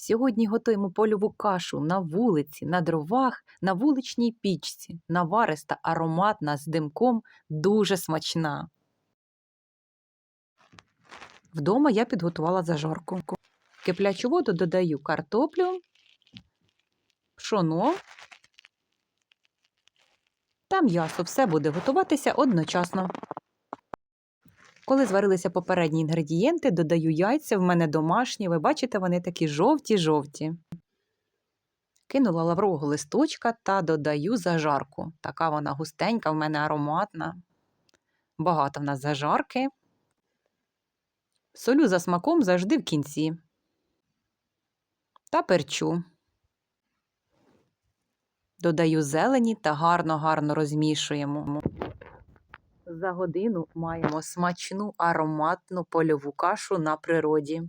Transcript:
Сьогодні готуємо польову кашу на вулиці, на дровах, на вуличній пічці, навариста, ароматна, з димком, дуже смачна. Вдома я підготувала зажарку. Киплячу воду додаю картоплю, пшоно та м'ясо. Все буде готуватися одночасно. Коли зварилися попередні інгредієнти, додаю яйця. В мене домашні. Ви бачите, вони такі жовті-жовті. Кинула лаврового листочка та додаю зажарку. Така вона густенька, в мене ароматна. Багато в нас зажарки. Солю за смаком завжди в кінці. Та перчу. Додаю зелені та гарно-гарно розмішуємо. За годину маємо смачну ароматну польову кашу на природі.